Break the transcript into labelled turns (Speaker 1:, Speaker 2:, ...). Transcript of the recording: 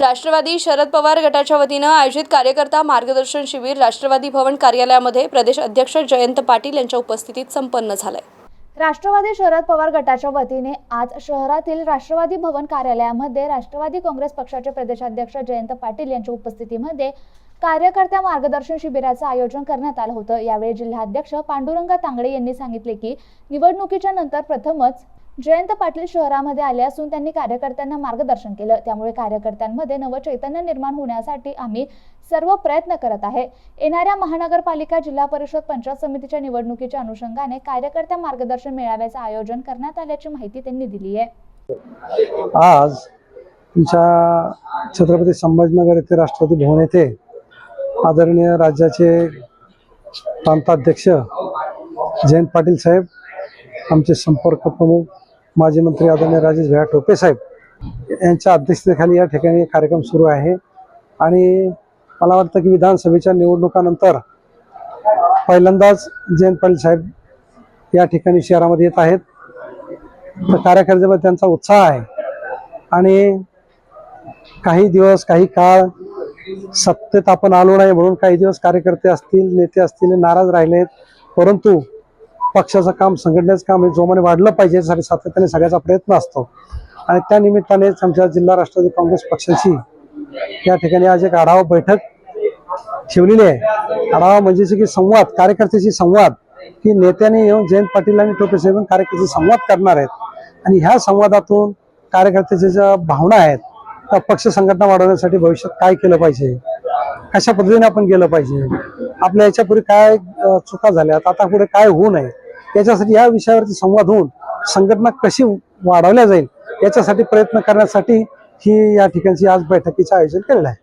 Speaker 1: राष्ट्रवादी शरद पवार गटाच्या वतीनं आयोजित कार्यकर्ता मार्गदर्शन शिबिर राष्ट्रवादी भवन कार्यालयामध्ये प्रदेश अध्यक्ष जयंत पाटील यांच्या उपस्थितीत संपन्न झालंय.
Speaker 2: राष्ट्रवादी शरद पवार गटाच्या वतीने आज शहरातील राष्ट्रवादी भवन कार्यालयामध्ये राष्ट्रवादी काँग्रेस पक्षाचे प्रदेशाध्यक्ष जयंत पाटील यांच्या उपस्थितीमध्ये कार्यकर्त्या मार्गदर्शन शिबिराचं आयोजन करण्यात आलं होतं. यावेळी जिल्हाध्यक्ष पांडुरंग तांगडे यांनी सांगितले की निवडणुकीच्या नंतर प्रथमच जयंत पाटील शहरामध्ये आले असून त्यांनी कार्यकर्त्यांना मार्गदर्शन केलं. त्यामुळे कार्यकर्त्यांमध्ये नवचैतन्य निर्माण होण्यासाठी आम्ही सर्व प्रयत्न करत आहे. येणाऱ्या महानगरपालिका जिल्हा परिषद पंचायत समितीच्या निवडणुकीच्या अनुषंगाने कार्यकर्त्या मार्गदर्शन मेळाव्याचं आयोजन करण्यात आल्याची माहिती त्यांनी दिली आहे.
Speaker 3: आज तुमच्या छत्रपती संभाजीनगर येथे राष्ट्रपती भवन येथे आदरणीय राज्याचे प्रांताध्यक्ष जयंत पाटील साहेब आमचे संपर्क प्रमुख माजी मंत्री आदरणीय राजेश भैया टोपे साहेब यांच्या अध्यक्षतेखाली या ठिकाणी कार्यक्रम सुरू आहे. आणि मला वाटतं की विधानसभेच्या निवडणुकानंतर पहिल्यांदाच जयंत पाटील साहेब या ठिकाणी शहरामध्ये येत आहेत. तर कार्यकर्त्यामध्ये त्यांचा उत्साह आहे. आणि काही दिवस काही काळ सत्तेत आपण आलो नाही म्हणून काही दिवस कार्यकर्ते असतील नेते असतील नाराज राहिलेत. परंतु पक्षाचं काम संघटनेचं काम हे जोमाने वाढलं पाहिजे यासाठी सातत्याने सगळ्याचा प्रयत्न असतो. आणि त्यानिमित्तानेच आमच्या जिल्हा राष्ट्रवादी काँग्रेस पक्षाची या ठिकाणी आज एक आढावा बैठक ठेवलेली आहे. आढावा म्हणजे की संवाद कार्यकर्त्याशी संवाद की नेत्याने येऊन जयंत पाटील आणि टोपे साहेब कार्यकर्ते संवाद करणार आहेत. आणि ह्या संवादातून कार्यकर्त्याच्या ज्या भावना आहेत त्या पक्ष संघटना वाढवण्यासाठी भविष्यात काय केलं पाहिजे? कशा पद्धतीने आपण गेलं पाहिजे? आपल्या याच्यापूर्वी काय चुका झाल्यात आता पुढे काय होऊ नये याच्यासाठी या विषयावरती संवाद होऊन संघटना कशी वाढवल्या जाईल याच्यासाठी प्रयत्न करण्यासाठी ही या ठिकाणची आज बैठकीचं आयोजन केलेलं आहे.